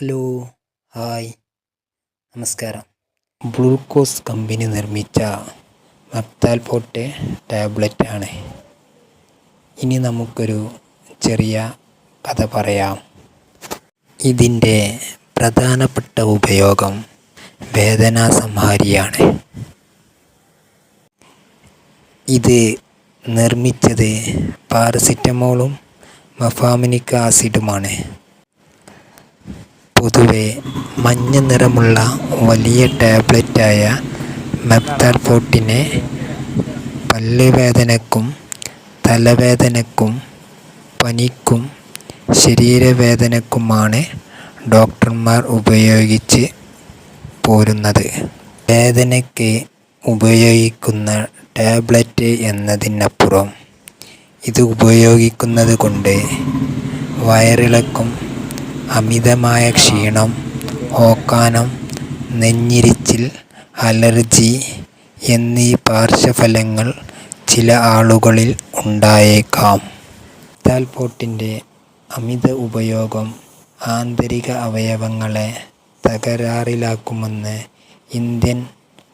Hello hi. നമസ്കാരം. Glucose company നിർമ്മിച്ച മക്താൽ പോട്ടെ ടാബ്ലറ്റ് ആണ് ഇനി നമുക്കൊരു ചെറിയ കഥ പറയാം. ഇതിന്റെ പ്രധാനപ്പെട്ട ഉപയോഗം വേദനാസംഹാരിയാണ്. ഇത് നിർമ്മിച്ചത് പാരസിറ്റമോളും മഫാമിനിക് ആസിഡുമാണ്. പൊതുവെ മഞ്ഞ നിറമുള്ള വലിയ ടാബ്ലറ്റായ മെപ്താൽഫോട്ടിനെ പല്ലുവേദനക്കും തലവേദനക്കും പനിക്കും ശരീരവേദനക്കുമാണ് ഡോക്ടർമാർ ഉപയോഗിച്ച് പോരുന്നത്. വേദനയ്ക്ക് ഉപയോഗിക്കുന്ന ടാബ്ലറ്റ് എന്നതിനപ്പുറം ഇത് ഉപയോഗിക്കുന്നത് കൊണ്ട് വയറിളക്കം അമിതമായ ക്ഷീണം ഓക്കാനം നെഞ്ഞിരിച്ചിൽ അലർജി എന്നീ പാർശ്വഫലങ്ങൾ ചില ആളുകളിൽ ഉണ്ടായേക്കാം. താൽപോട്ടിന്റെ അമിത ഉപയോഗം ആന്തരിക അവയവങ്ങളെ തകരാറിലാക്കുമെന്ന് ഇന്ത്യൻ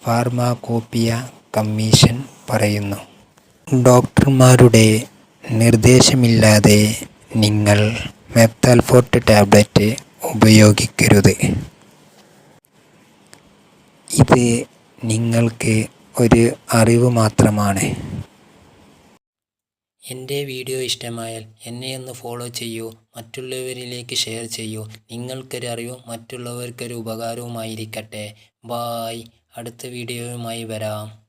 ഫാർമാകോപ്പിയ കമ്മീഷൻ പറയുന്നു. ഡോക്ടർമാരുടെ നിർദ്ദേശമില്ലാതെ നിങ്ങൾ മെപ്താൽഫോട്ട് ടാബ്ലറ്റ് ഉപയോഗിക്കരുത്. ഇത് നിങ്ങൾക്ക് ഒരു അറിവ് മാത്രമാണ്. എന്റെ വീഡിയോ ഇഷ്ടമായാൽ എന്നെ ഒന്ന് ഫോളോ ചെയ്യൂ മറ്റുള്ളവരിലേക്ക് ഷെയർ ചെയ്യൂ. നിങ്ങൾക്കൊരു അറിവും മറ്റുള്ളവർക്കൊരു ഉപകാരവുമായിരിക്കട്ടെ. ബായ്. അടുത്ത വീഡിയോയുമായി വരാം.